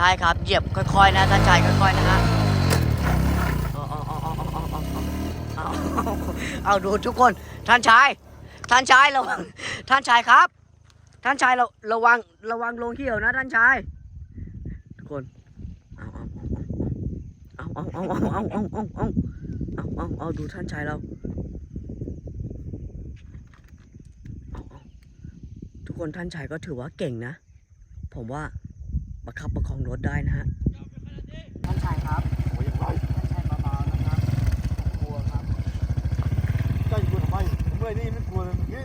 ช่ครับ เหยียบค่อยๆนะท่านชายค่อยๆนะฮะเอาเอาเอาเอาเอาเอาเอาเอาดูทุกคน ท่านชาย ท่านชายระวัง ท่านชายครับ ท่านชายเระระวังระวังลงเขียวนะ ท่านชาย ทุกคน เอาเอาเอาเอาเอาเอาเอาเอาเอาเอาเอาดูท่านชายเราทุกคนท่านชายก็ถือว่าเก่งนะ ผมว่า ประคับประคองรถได้นะฮะท่านชายครับโอ้ยยังไงท่านชายเบาๆนะครับกลัวครับใกล้กูทำไมเมื่อยนี่ไม่กลัวเลยเมื่อกี้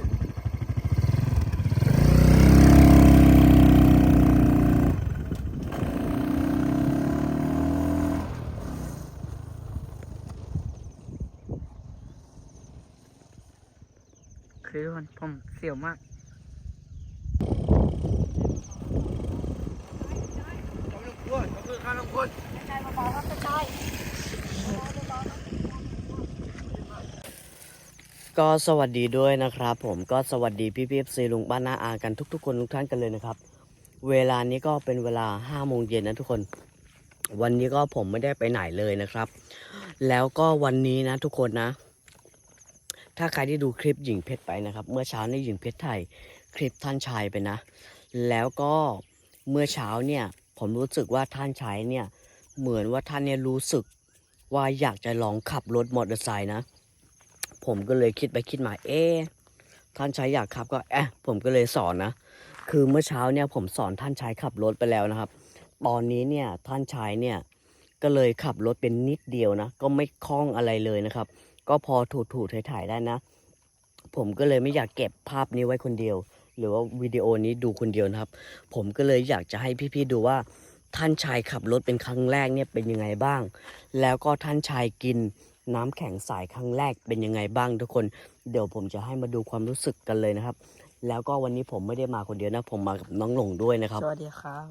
คือมันผมเสียวมาก เราไม่ต้องกลัวเราคือข้าต้องกลัว ท่านชายเบาๆครับท่านชาย ก็สวัสดีด้วยนะครับผมก็สวัสดีพี่พี่ซีลุงบ้านนาอากันทุก ๆ คนทุกท่านกันเลยนะครับ เวลานี้ก็เป็นเวลาห้าโมงเย็นนะทุกคน วันนี้ก็ผมไม่ได้ไปไหนเลยนะครับ แล้วก็วันนี้นะทุกคนนะ ถ้าใครที่ดูคลิปหญิงเพชรไปนะครับ เมื่อเช้านี้หญิงเพชรถ่ายคลิปท่านชายไปนะ แล้วก็เมื่อเช้าเนี่ย ผมรู้สึกว่าท่านชายเนี่ยเหมือนว่าท่านเนี่ยรู้สึกว่าอยากจะลองขับรถมอเตอร์ไซค์นะ ผมก็เลยคิดไปคิดมาเอ๊ะท่านชายอยากขับก็เอ๊ะผมก็เลยสอนนะ คือเมื่อเช้าเนี่ยผมสอนท่านชายขับรถไปแล้วนะครับ ตอนนี้เนี่ยท่านชายเนี่ยก็เลยขับรถเป็นนิดเดียวนะ ก็ไม่คล่องอะไรเลยนะครับ ก็พอถูถูถ่ายถ่ายได้นะ ผมก็เลยไม่อยากเก็บภาพนี้ไว้คนเดียว หรือว่าวิดีโอนี้ดูคนเดียวนะครับ ผมก็เลยอยากจะให้พี่ๆดูว่าท่านชายขับรถเป็นครั้งแรกเนี่ยเป็นยังไงบ้าง แล้วก็ท่านชายกิน น้ำแข็งสายครั้งแรกเป็นยังไงบ้างทุกคน เดี๋ยวผมจะให้มาดูความรู้สึกกันเลยนะครับ แล้วก็วันนี้ผมไม่ได้มาคนเดียวนะ ผมมากับน้องหลงด้วยนะครับ สวัสดีครับ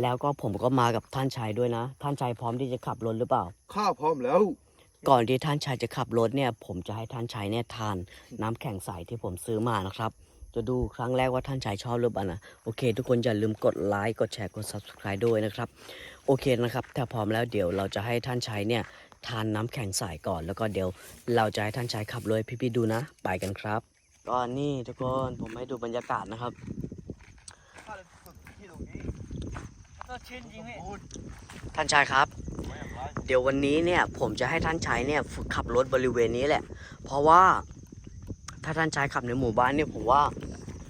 แล้วก็ผมก็มากับท่านชายด้วยนะ ท่านชายพร้อมที่จะขับรถหรือเปล่า ข้าพร้อมแล้ว ก่อนที่ท่านชายจะขับรถเนี่ย ผมจะให้ท่านชายเนี่ยทาน น้ำแข็งใสที่ผมซื้อมานะครับ จะดูครั้งแรกว่าท่านชายชอบหรือเปล่านะ โอเค ทุกคนอย่าลืมกดไลค์ กดแชร์ กด subscribe ด้วยนะครับ โอเคนะครับ ถ้าพร้อมแล้วเดี๋ยวเราจะให้ท่านชายเนี่ย ทานน้ำแข็งใสก่อน แล้วก็เดี๋ยวเราจะให้ท่านชายขับรถให้พี่ๆดูนะ ไปกันครับ ก็นี่ทุกคนผมให้ดูบรรยากาศนะครับท่านชายครับ เดี๋ยววันนี้เนี่ยผมจะให้ท่านชายเนี่ยฝึกขับรถบริเวณนี้แหละ เพราะว่าถ้าท่านชายขับในหมู่บ้านเนี่ยผมว่า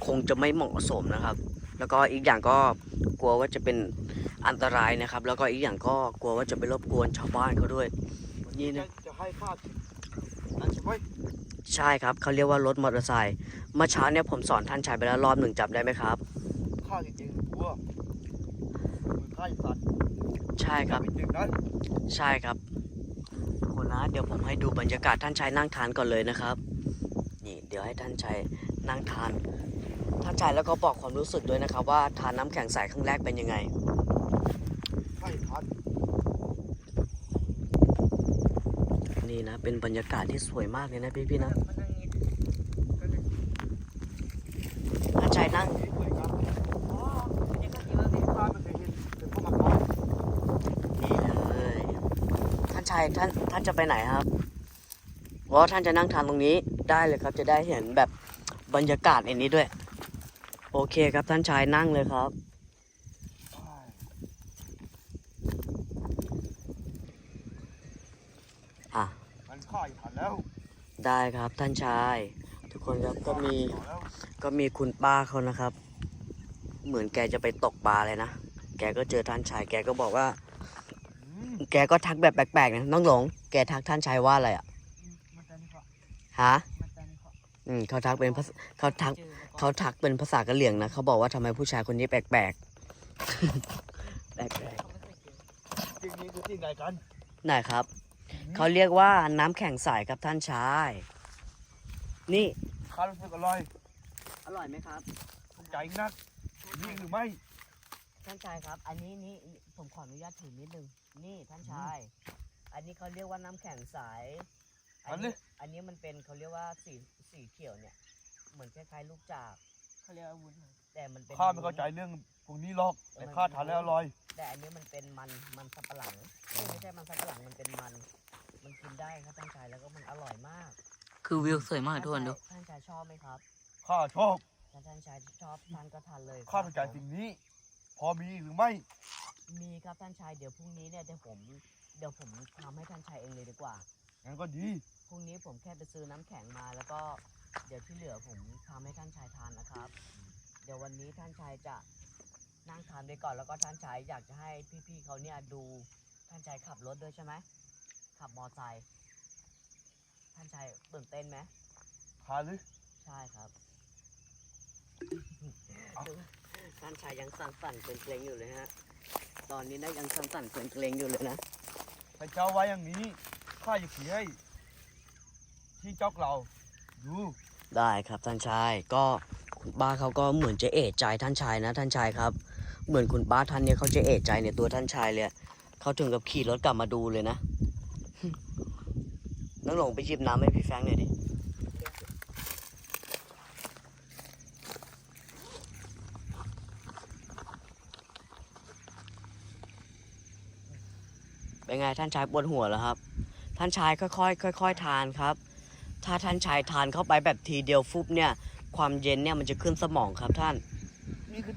คงจะไม่เหมาะสมนะครับ แล้วก็อีกอย่างก็กลัวว่าจะเป็น อันตรายนะครับ แล้วก็อีกอย่างก็กลัวว่าจะไปรบกวนชาวบ้านเขาด้วย นี่นะจะให้ข้านั่นใช่ไหมใช่ครับเขาเรียกว่ารถมอเตอร์ไซค์เมื่อเช้าเนี่ยผมสอนท่านชายไปแล้วรอบหนึ่งจำได้ไหมครับข้าจริงๆกลัวมือข้าสั่นใช่ครับเป็นอย่างนั้นใช่ครับทุกคนนะเดี๋ยวผมให้ดูบรรยากาศท่านชายนั่งทานก่อนเลยนะครับนี่เดี๋ยวให้ท่านชายนั่งทาน ท่านชายแล้วก็บอกความรู้สึกด้วยนะครับว่าทานน้ำแข็งใสครั้งแรกเป็นยังไง ข้าให้ทัน นี่นะ เป็นบรรยากาศที่สวยมากเลยนะพี่ๆนะท่านชายนั่งสวยงามอ๋อนี่ก็คิดว่าพี่ข้าไม่เคยเห็นเป็นพวกมาก่อนนี่เลยท่านชายท่านท่านจะไปไหนครับเพราะว่าท่านจะนั่งทานตรงนี้ได้เลยครับ จะได้เห็นแบบบรรยากาศในนี้ด้วย โอเคครับท่านชายนั่งเลยครับ อะ มันข้าให้ทัน แล้วได้ครับท่านชาย ทุกคนครับก็มีต่อแล้วก็มีคุณป้าเขานะครับ เหมือนแกจะไปตกปลาเลยนะ แกก็เจอท่านชาย แกก็บอกว่าอืมแกก็ทักแบบแปลกๆนะน้องหลง แกทักท่านชายว่าอะไรอะมันจะนี่ก็ฮะมันจะนี่ก็อืมเขาทักเป็นภาษาเขาทักเจอแล้วก็เขาทักเป็นภาษากะเหรี่ยงนะเขาบอกว่าทำไมผู้ชายคนนี้แปลกๆแปลกเขาไม่เคยเจอจริงนี้คือที่ไหนกันๆไหนครับ เขาเรียกว่าน้ำแข็งใสครับท่านชาย นี่ข้ารู้สึกอร่อยอร่อยไหมครับถูกใจนักยิ่งหรือไม่ ท่านชายครับ อันนี้นี่ผมขออนุญาตถือนิดนึง นี่ท่านชาย อันนี้เขาเรียกว่าน้ำแข็งใสอันนี้ อันนี้มันเป็นเขาเรียกว่าสีสีเขียวเนี่ย เหมือนคล้ายๆลูกจากเขาเรียกว่าวุ้น แต่มันเป็นข้าไม่เข้าใจเรื่องพวกนี้หรอกแต่ข้าทานแล้วอร่อย แต่อันนี้มันเป็นมันมันสับปะหลังเอ้ยไม่ใช่มันสับปะหลังมันเป็นมัน มันกินได้ครับท่านชายแล้วก็มันอร่อยมาก คือวิวสวยมากทุกคนดูท่านชายชอบไหมครับข้าชอบถ้าท่านชายชอบท่านก็ทานเลยข้าต้องการสิ่งนี้ พอมีหรือไม่ มีครับท่านชายเดี๋ยวพรุ่งนี้เนี่ยเดี๋ยวผมเดี๋ยวผมทำให้ท่านชายเองเลยดีกว่างั้นก็ดีพรุ่งนี้ผมแค่ไปซื้อน้ำแข็งมาแล้วก็เดี๋ยวที่เหลือผมทำให้ท่านชายทานนะครับ เดี๋ยววันนี้ท่านชายจะนั่งทานไปก่อนแล้วก็ท่านชายอยากจะให้พี่ๆเขาเนี่ยดูท่านชายขับรถด้วยใช่ไหมขับมอไซค์ท่านชายตื่นเต้นไหมทานหรือใช่ครับเอาท่านชายยังสั่นๆเกรงๆอยู่เลยฮะตอนนี้นะยังสั่นๆเกรงๆอยู่เลยนะถ้าเจ้าไว้อย่างนี้ข้าจะขี่ให้ที่จอกเราดูได้ครับท่านชายก็ คุณป้าเขาก็เหมือนจะเอะใจท่านชายนะ ท่านชายครับ เหมือนคุณป้าท่านเนี่ยเขาจะเอะใจในตัวท่านชายเลยเขาถึงกับขี่รถกลับมาดูเลยนะน้องหลงไปหยิบน้ำให้พี่แฟงหน่อยดิเป็นไงท่านชายปวดหัวแล้วครับ ท่านชายค่อยๆค่อยๆทานครับ ถ้าท่านชายทานเข้าไปแบบทีเดียวฟุบเนี่ย ความเย็นเนี่ยมันจะขึ้นสมองครับท่าน นี่คือ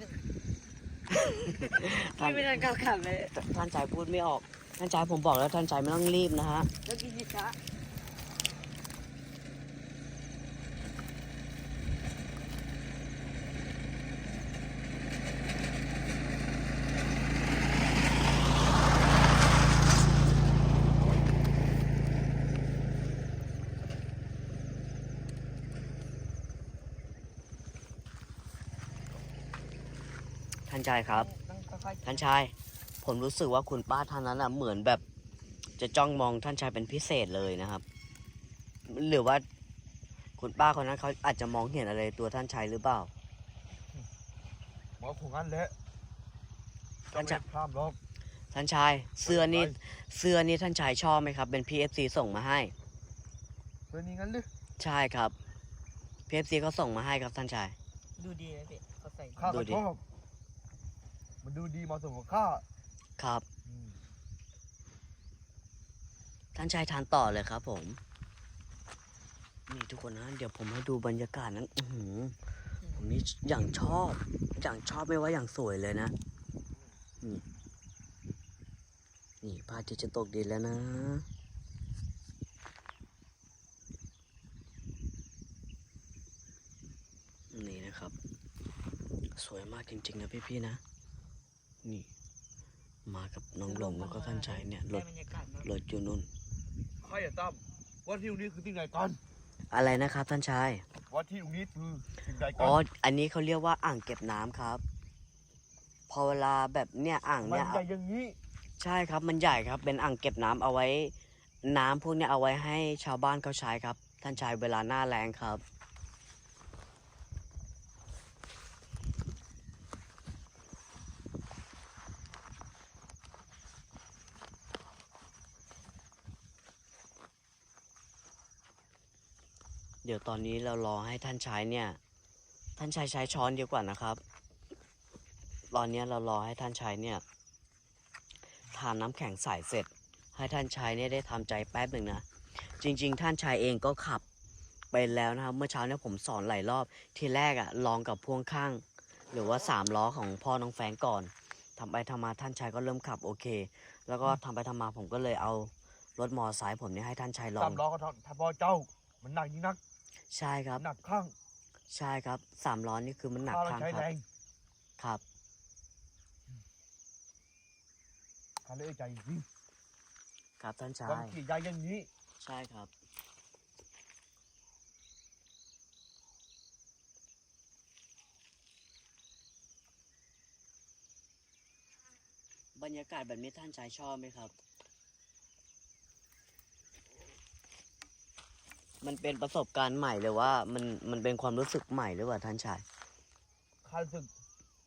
ท่านไม่ได้ก้าวขับเลย ท่านชายพูดไม่ออก ท่านชายผมบอกแล้วท่านชายไม่ต้องรีบนะฮะแล้วกินยิช้าานชายครับต้องค่อยท่านชาย ผมรู้สึกว่าคุณป้าท่านนั้นอะเหมือนแบบจะจ้องมองท่านชายเป็นพิเศษเลยนะครับ หรือว่าคุณป้าคนนั้นเขาอาจจะมองเห็นอะไรตัวท่านชายหรือเปล่าหมอคงงั้นแหละเจ้าท่านไม่จะพลาดหรอกท่านชายเสื้อนี่เสื้อนี่ท่านชายชอบไหมครับ เป็น PFC ส่งมาให้เพื่อนนี้งั้นหรือใช่ครับ PFC เขาส่งมาให้ครับท่านชายๆดูดีเลยพี่เขาใส่ข้าดูก็ดิชอบ มันดูดีเหมาะสมกับข้าครับ อืมท่านชายทานต่อเลยครับผม นี่ทุกคนนะ เดี๋ยวผมให้ดูบรรยากาศนั้นอือหือผมนี่อย่างชอบ อย่างชอบไม่ว่าอย่างสวยเลยนะ นี่ นี่พระอาทิตย์จะตกดินแล้วนะ นี่นะครับ สวยมากจริงๆนะพี่ๆนะ นี่ มากับน้องหลงแล้วก็ท่านชายเนี่ยรได้ถบรรยากาศเนอะรถอยู่นู่นข้าอย่าตั้มว่าที่ตรงนี้คือที่ไหนกันอะไรนะครับท่านชายว่าที่ตรงนี้คือสิ่งใดกัอ๋ออันนี้เขาเรียกว่าอ่างเก็บน้ำครับ พอเวลาแบบเนี่ยอ่างมันเนี่ย ใหญ่อย่างนี้ใช่ครับมันใหญ่ครับเป็นอ่างเก็บน้ำเอาไว้ น้ำพวกเนี้ยเอาไว้ให้ชาวบ้านเขาใช้ครับ ท่านชายเวลาหน้าแรงครับ เดี๋ยวตอนนี้เรารอให้ท่านชายเนี่ย ท่านชายใช้ช้อนดีกว่านะครับ ตอนนี้เรารอให้ท่านชายเนี่ยทานน้ำแข็งใส่เสร็จ ให้ท่านชายเนี่ยได้ทำใจแป๊บหนึ่งนะ จริง ๆ ท่านชายเองก็ขับไปแล้วนะครับ เมื่อเช้าเนี่ยผมสอนหลายรอบ ทีแรกอะ่ะลองกับพ่วงข้าง หรือว่าสามล้อของพ่อน้องแฟงก่อนทำไปทำมาท่านชายก็เริ่มขับโอเค แล้วก็ทำไปทำมาผมก็เลยเอารถมอไซค์ผมเนี่ยให้ท่านชายลองสามล้อก็ทำถ้าพ่อเจ้า มันหนักยิ่งนัก ใช่ครับ หนักข้างใช่ครับสามล้อนี่คือมันหนักข้าเราข้างใช้ครัแรบงครับข้าเลยใจจริงครับท่านชาวันยขี่ใหญ่อย่างนี้ ใช่ครับบรรยากาศแบบนี้ท่านชายชอบไหมครับ มันเป็นประสบการณ์ใหม่หรือว่ามันมันเป็นความรู้สึกใหม่หรือว่าท่านชายข้ารู้สึก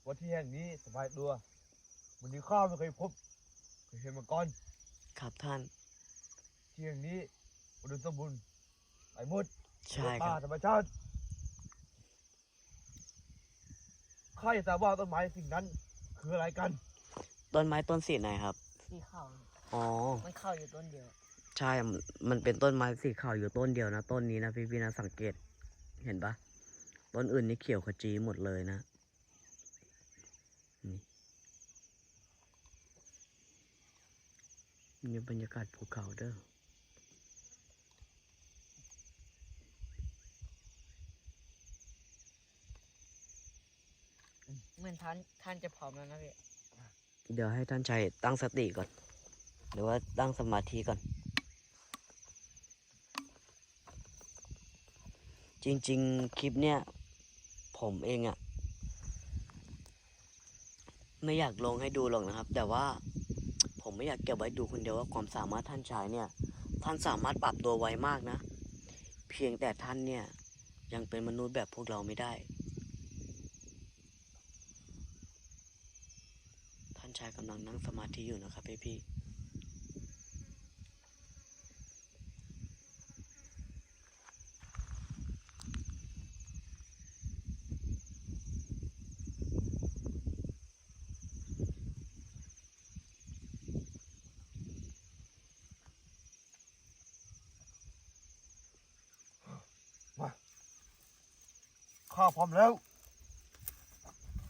ว่าที่แห่งนี้สบายตัววันนี้ข้าไม่เคยพบเคยเห็นมาก่อนครับท่าน ที่แห่งนี้อุดมสมบูรณ์ไอ้หมดใช่คป่ารับธรรมชาติข้าอยากทราบว่าต้นไม้สิ่งนั้น คืออะไรกัน ต้นไม้ต้นสีไหนครับที่เข้าอ๋อ มันเข้าอยู่ต้นเดียว ใช่ มันเป็นต้นไม้สีขาวอยู่ต้นเดียวนะต้นนี้นะพี่พี่ๆนะสังเกต เห็นปะต้นอื่นนี่เขียวขจีหมดเลยนะนี่นี่บรรยากาศภูเขาเด้อเหมือนท่านท่านจะพร้อมแล้วนะพี่ เดี๋ยวให้ท่านชัยตั้งสติก่อน หรือว่าตั้งสมาธิก่อน จริง ๆ คลิปเนี้ยผมเองอะไม่อยากลงให้ดูหรอกนะครับ แต่ว่าผมไม่อยากเก็บไว้ดูคนเดียวว่าความสามารถท่านชายเนี่ย ท่านสามารถปรับตัวไวมากนะ เพียงแต่ท่านเนี่ยยังเป็นมนุษย์แบบพวกเราไม่ได้ ท่านชายกำลังนั่งสมาธิอยู่นะครับพี่พี่ พร้อมแล้ว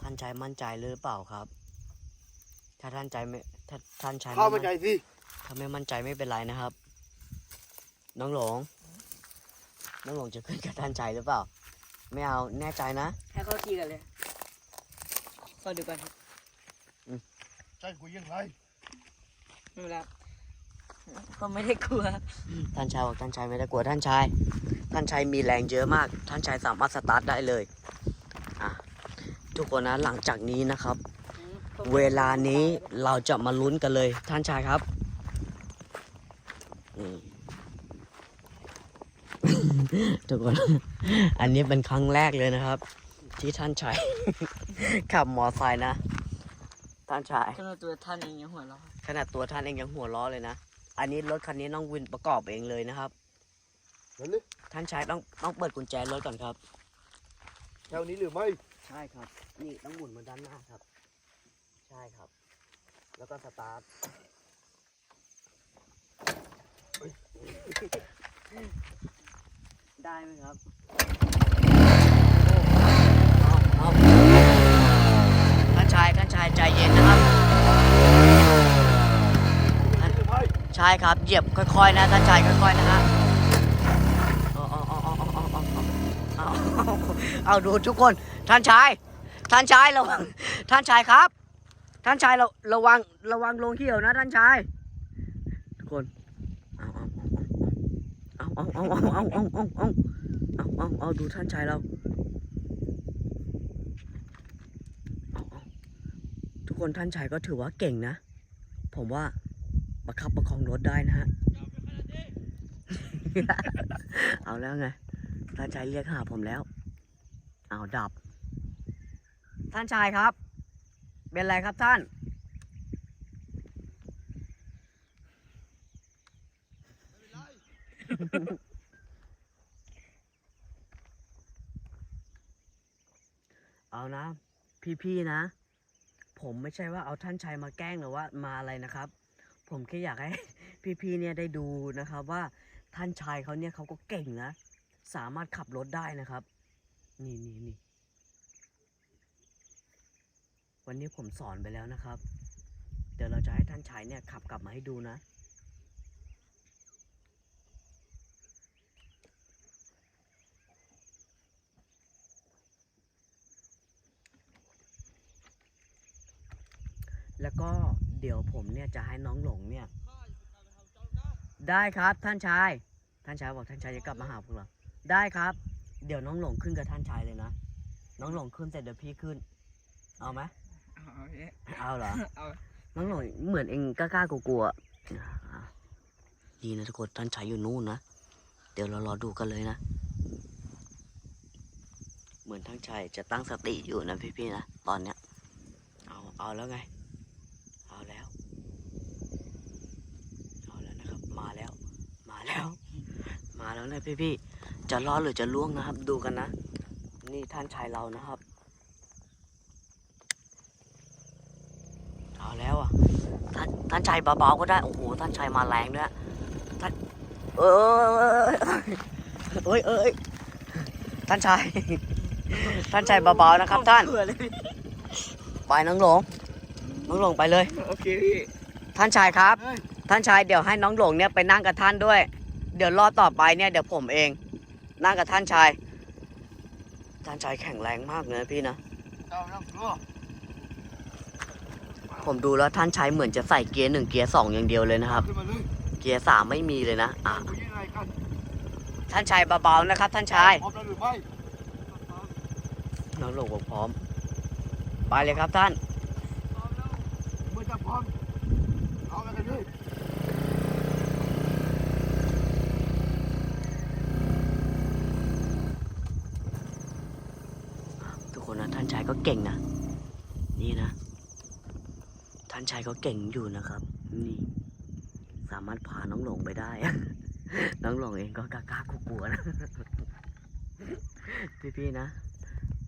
ท่านชายมั่นใจหรือเปล่าครับ ถ้าท่านใจไม่ถ้าท่านชายข้าไม่ไม่ใจมั่นสิถ้าไม่มั่นใจไม่เป็นไรนะครับ น้องหลง น้องหลงจะขึ้นกับท่านชายหรือเปล่า ไม่เอาแน่ใจนะ ให้เข้าทีกันเลยขอดูก่อนครับใจกูยังไงไม่เป็นไรก็ไม่ได้กลัว ท่านชายบอกท่านชายไม่ได้กลัวท่านชาย ท่านชายมีแรงเยอะมาก ท่านชายสามารถสตาร์ทได้เลยอะทุกคนนะหลังจากนี้นะครับ เวลานี้เราจะมาลุ้นกันเลย ท่านชายครับอืมทุกคน อันนี้เป็นครั้งแรกเลยนะครับ ที่ท่านชายขับมอไซค์นะ ท่านชายขนาดตัวท่านเองยังหัวเราะขนาดตัวท่านเองยังหัวล้อเลยนะ อันนี้รถคันนี้น้องวินประกอบเองเลยนะครับ นั่นเลยท่านชายต้องต้องเปิดกุญแจรถก่อนครับ แถวนี้หรือไม่ ใช่ครับ นี่ต้องหมุนมาด้านหน้าครับ ใช่ครับ แล้วก็สตาร์ทได้ไหมครับเอาเอาท่านชายท่านชายใจเย็นนะครับหรือไม่ใช่ครับเหยียบค่อยๆนะท่านชายค่อยๆนะฮะเอาเอาเอาเอาเอาเอา เอาเอาดูทุกคน ท่านชาย ท่านชายระวัง ท่านชายครับ ท่านชายระระวังระวังลงเขียวนะ ท่านชาย ทุกคน เอาเอาเอาเอาเอาเอาเอาเอาเอาเอาเอาเอาดูท่านชายเราเอาเอาทุกคนท่านชายก็ถือว่าเก่งนะ ผมว่าประคับประคองรถได้นะฮะ เอาแล้วไง ท่านชายเรียกหาผมแล้วเอาดับ ท่านชายครับ เป็นไรครับท่าน เอานะ พี่ๆนะ ผมไม่ใช่ว่าเอาท่านชายมาแกล้งหรือว่ามาอะไรนะครับ ผมแค่อยากให้พี่ๆเนี่ยได้ดูนะครับว่าท่านชายเขาเนี่ยเขาก็เก่งนะ สามารถขับรถได้นะครับ นี่นี่นี่วันนี้ผมสอนไปแล้วนะครับ เดี๋ยวเราจะให้ท่านชายเนี่ยขับกลับมาให้ดูนะ แล้วก็เดี๋ยวผมเนี่ยจะให้น้องหลงเนี่ย ได้ครับท่านชาย ท่านชายบอกท่านชายจะกลับมาหาพวกเรา ได้ครับ เดี๋ยวน้องหลงขึ้นกับท่านชายเลยนะ น้องหลงขึ้นเสร็จเดี๋ยวพี่ขึ้น เอาไหมเอาเนี่ยเอาเหรอ เอาน้องหลงเหมือนเองกล้าๆกลัวๆอะดีนะทุกคนท่านชายอยู่นู่นนะ เดี๋ยวเรารอดูกันเลยนะ เหมือนท่านชายจะตั้งสติอยู่นะพี่ๆนะตอนเนี้ย เอาเอาแล้วไง เอาแล้ว เอาแล้วนะครับ มาแล้ว มาแล้ว มาแล้วนะพี่ๆ จะรอดหรือจะล่วงนะครับ ดูกันนะ นี่ท่านชายเรานะครับท่านชายเบาๆก็ได้ โอ้โห ท่านชายมาแรงด้วยท่านเออเอ้ยเอ้ยท่านชาย ท่านชายเบาๆนะครับ ท่านเผื่อเลยไปน้องหลง น้องหลงไปเลย โอเคพี่ ท่านชายครับเฮ้ยท่านชายเดี๋ยวให้น้องหลงเนี่ยไปนั่งกับท่านด้วย เดี๋ยวรอบต่อไปเนี่ยเดี๋ยวผมเอง นั่งกับท่านชาย ท่านชายแข็งแรงมากเลยนะพี่นะเจ้าน้ำกลัวผมดูแล้วท่านชายเหมือนจะใส่เกียร์หนึ่งเกียร์สองอย่างเดียวเลยนะครับขึ้นมาเลยเกียร์สามไม่มีเลยนะอะไปยังไงกันท่านชายเบาๆนะครับ ท่านชายพร้อมแล้วหรือไม่น้องหลงบอกพร้อม ไปเลยครับท่าน เมื่อจะพร้อมเอาอะไรกันเลย ทุกคนนะท่านชายก็ เก่งนะนี่นะท่านชายเขาเก่งอยู่นะครับ นี่ สามารถพาน้องหลงไปได้ น้องหลงเองก็กล้าๆกลัวนะพี่ๆนะ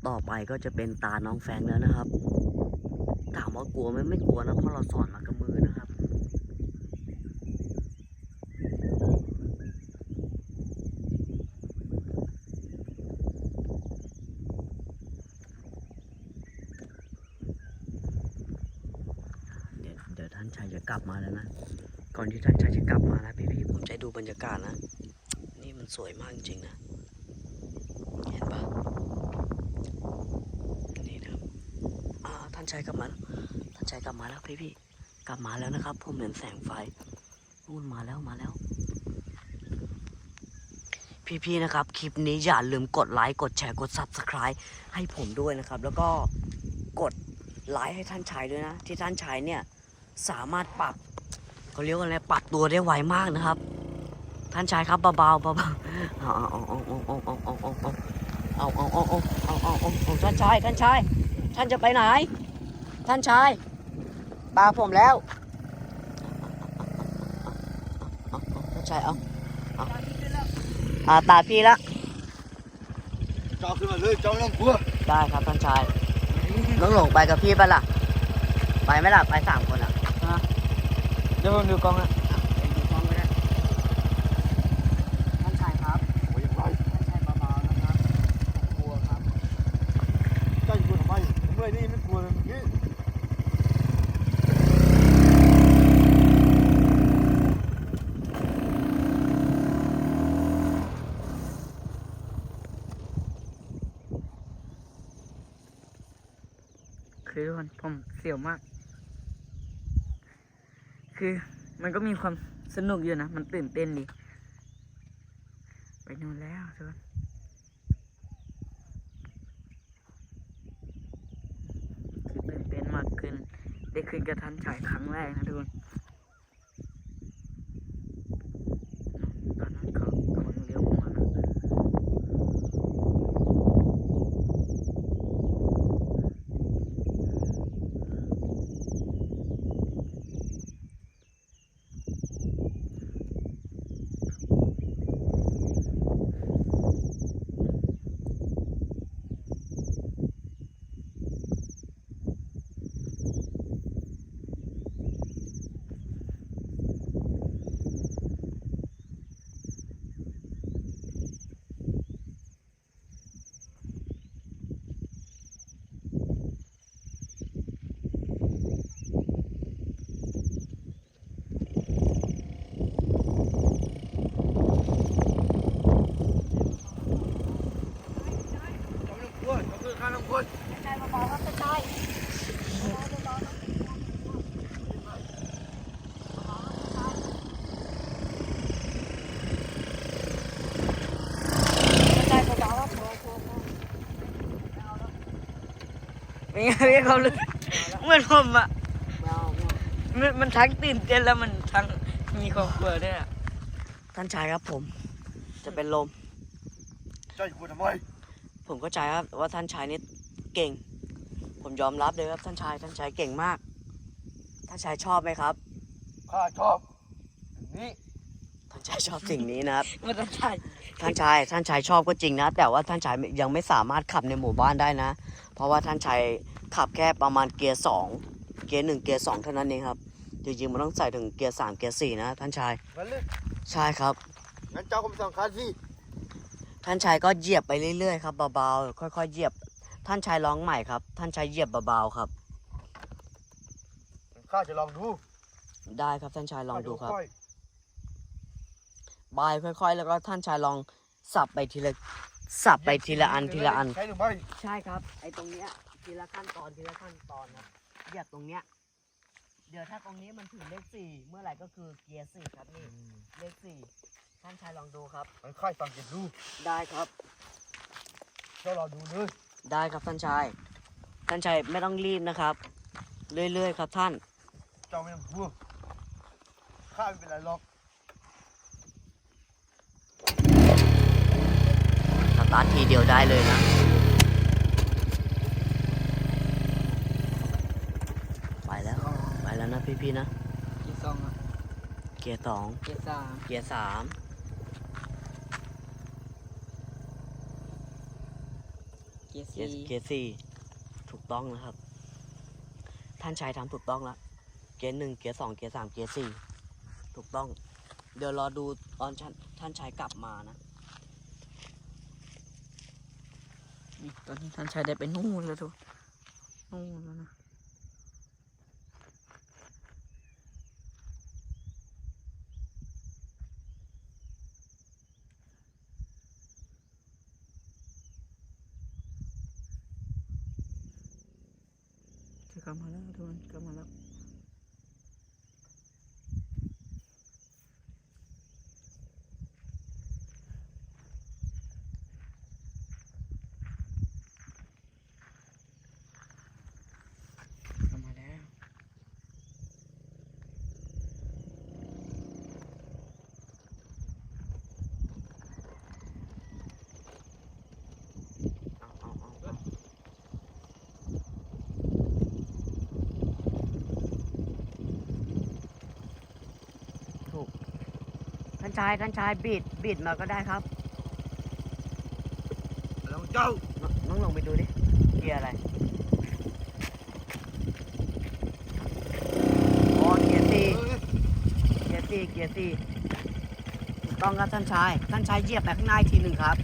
ต่อไปก็จะเป็นตาน้องแฟงแล้วนะครับ ถามว่ากลัวไหมไม่กลัวนะเพราะเราสอนมากับมือนะครับ เดี๋ยวเดี๋ยวท่านชายจะกลับมาแล้วนะ ก่อนที่ท่านชายจะกลับมานะพี่ๆผมจะให้ดู บรรยากาศนะ นี่มันสวยมากจริงนะเห็นปะนี่นะครับอ่าท่านชายกลับมาท่านชายกลับมาแล้วพี่ๆกลับมาแล้วนะครับผมเห็นแสงไฟนู่นมาแล้วมาแล้ว พี่ๆนะครับ คลิปนี้อย่าลืมกดไลค์กดแชร์กด subscribe ให้ผมด้วยนะครับ แล้วก็กดไลค์ให้ท่านชายด้วยนะ ที่ท่านชายเนี่ยสามารถปรับเขาเรียกว่าอะไรปรับตัวได้ไวมากนะครับ ท่านชายครับเบาๆเบาๆเอาเอาเอาเอาเอาเอาเอาเอาเอาเอาเอาเอาเอาเอาเอาเอาท่านชายท่านชาย ท่านจะไปไหน ท่านชายปาผมแล้วท่านชายเอาเอาตาพี่ละจ้าขึ้นมาเลยเจ้าน้ำกลัวได้ครับท่านชายน้องหลงไปกับพี่ปะล่ะไปไหมล่ะไปสามคนอะเดี๋ยวผมดูกล้องอะ ดูกล้องก็ได้ท่านชายครับ ไปยังไง ท่านชายเบาๆนะครับกลัวครับ เจ้าจะกลัวทำไมเมื่อนี่ไม่กลัวเลยเมื่อกี้ คือทุกคนผมเสียวมาก คือมันก็มีความสนุกอยู่นะ มันตื่นเต้นดี ไปนู่นแล้วทุกคนคือตื่นเต้นมากขึ้น ได้ขึ้นกระทันฉายครั้งแรกนะทุกคนตอนนั้นเขากำลังเลี้ยวเข้ามานะ เจ้าน้ำกลัวเจ้าคือข้าน้ำกลัว เป็น ไงพี่เขาเลยเหมือนผมอะมันมันทั้งตื่นเต้นแล้วมันทั้งมีความกลัวด้วยอะท่านชายครับผม จะเป็นลมเจ้าจะกลัวทำไมผมเข้าใจครับว่าท่านชายนี่เก่ง ผมยอมรับเลยครับท่านชายท่านชายเก่งมาก ท่านชายชอบไหมครับ ข้าชอบอย่างนี้ท่านชายชอบสิ่งนี้นะครับ มันจะใช่ท่านชายท่านชายชอบก็จริงนะ แต่ว่าท่านชายยังไม่สามารถขับในหมู่บ้านได้นะ เพราะว่าท่านชาย ขับแค่ประมาณเกียร์สองเกียร์หนึ่งเกียร์สองเท่านั้นเองครับจริงๆมันต้องใส่ถึงเกียร์สามเกียร์สี่นะท่านชายงั้นเลยใช่ครับงั้นเจ้าก็ไม่ต้องคันสิท่านชายก็เหยียบไปเรื่อยๆครับเบาๆค่อยๆเหยียบ ท่านชายร้องใหม่ครับ ท่านชายเหยียบเบาๆครับข้าจะลองดูได้ครับท่านชายลองดูครับค่อยบายค่อย ๆ แล้วก็ท่านชายลองสับไปทีละสับๆไปทีละอันทีละอัน ใช่หรือไม่ใช่ครับ ไอ้ตรงเนี้ย ทีละขั้นตอนทีละขั้นตอนครับเหยียบตรงเนี้ยเดี๋ยวถ้าตรงนี้มันถึงเลขสี่เมื่อไหร่ก็คือเกียร์สี่ครับนี่เลขสี่ท่านชายลองดูครับ มันค่อยสังเกตดูได้ครับเจ้ารอดูเลยได้ครับท่านชาย ท่านชายไม่ต้องรีบนะครับ เรื่อยๆครับท่าน เจ้าไม่ต้องกลัวข้าไม่เป็นไรหรอกสตาร์ททีเดียวได้เลยนะ ไปแล้ว ไป แล้วนะพี่ๆนะ เกียร์สองอะเกียร์สองเกียร์สามเกียร์สามเกียร์เกียสี่ร์เกียร์สี่ถูกต้องนะครับ ท่านชายทำถูกต้องแล้วเกียร์หนึ่งเกียร์สองเกียร์สามเกียร์สี่ถูกต้อง เดี๋ยวรอดูตอนท่านท่านชายกลับมานะ นี่ตอนนี้ท่านชายได้ไปนู่นแล้วทุกนู่นแล้วนะจะกลับ มาแล้วทุกคนกลับมาแล้ว กลับมาแล้ว เอาเอาเอาเอาถูก ท่าน ชายท่านชายบิดบิดมาก็ได้ครับแล้วเจ้านน้องลงไปดูดิเกียร์อะไรอ๋อเกียร์สี่เออเกียร์สี่เกียร์สี่ถูกต้องครับท่านชาย ท่านชายเหยียบไปข้างหน้าอีกทีหนึ่งครับ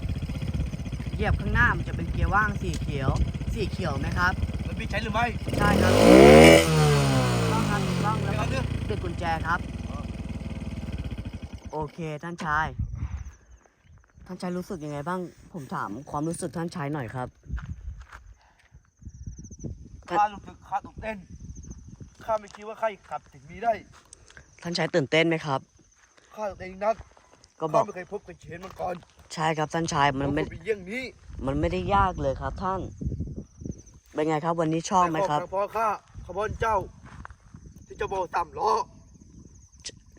เหยียบข้างหน้ามันจะเป็นเกียร์ว่างสีเขียว สีเขียวไหมครับมันมีใช่หรือไม่ใช่ครับถูกต้องครับถูกต้องแล้วเดี๋ยวก็เดี๋ยวปิดกุญแจครับโอ เคท่านชาย ท่านชายรู้สึกยังไงบ้าง ผมถามความรู้สึกท่านชายหน่อยครับ ข้ารู้สึกข้าตกเต้น ข้าไม่คิดว่าข้าขับถึงนี้ได้ ท่านชายตื่นเต้นไหมครับ ข้าตกเต้นอีกนักก็บอข้ากไม่เคยพบกับเชนมาก่อนใช่ครับท่านชายมันไม่ว่าเป็นเยี่ยงนี้ มันไม่ได้ยากเลยครับ ท่าน เป็นไงครับ วันนี้ชอบไหมครับแต่ขอข้าขบวนเจ้า ที่จะโบกต่ำล้อ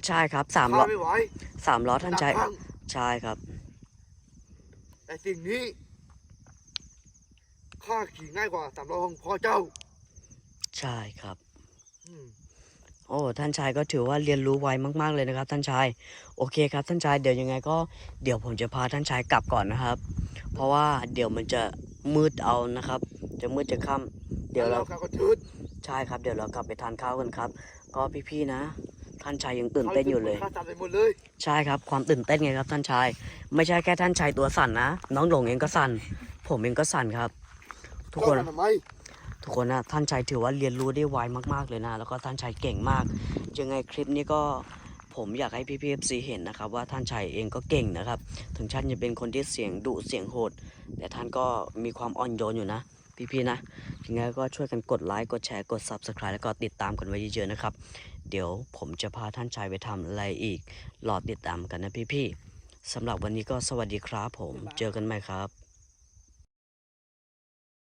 ใช่ครับสามล้ข้าอไม่ไหว สามล้อท่านชายหกพังใช่ครับ แต่สิ่งนี้ข้าขี่ง่ายกว่าสามล้อของพ่อเจ้า ใช่ครับอืมโอ้ท่านชายก็ถือว่าเรียนรู้ไวมากๆเลยนะครับ ท่านชาย โอเคครับ ท่านชายเดี๋ยวยังไงก็เดี๋ยวผมจะพาท่านชายกลับก่อนนะครับ เพราะว่าเดี๋ยวมันจะมืดเอานะครับ จะมืดจะค่ำเดี๋ยวเราข้าก็ชืดใช่ครับ เดี๋ยวเรากลับไปทานข้าวกันครับ ก็พี่ๆนะ ท่านชายยังตื่นเต้นอยู่เลยข้าสั่นไปหมดเลย ใช่ครับ ความตื่นเต้นไงครับท่านชาย ไม่ใช่แค่ท่านชายตัวสั่นนะ น้องหลงเองก็สั่น ผมเองก็สั่นครับ ทุกคนเจ้าทำไม ทุกคนนะท่านชายถือว่าเรียนรู้ได้ไวมากๆเลยนะ แล้วก็ท่านชายเก่งมากยังไงคลิปนี้ก็ผมอยากให้พี่พีเอฟซีเห็นนะครับ ว่าท่านชายเองก็เก่งนะครับ ถึงท่านจะเป็นคนที่เสียงดุเสียงโหด แต่ท่านก็มีความอ่อนโยนอยู่นะ พี่ๆนะยังไงก็ช่วยกันกดไลค์กดแชร์กด Subscribe แล้วก็ติดตามกันไว้เยอะๆนะครับ เดี๋ยวผมจะพาท่านชายไปทำอะไรอีกรอติดตามกันนะพี่ๆสำหรับวันนี้ก็สวัสดีครับผม เจอกันใหม่ครับ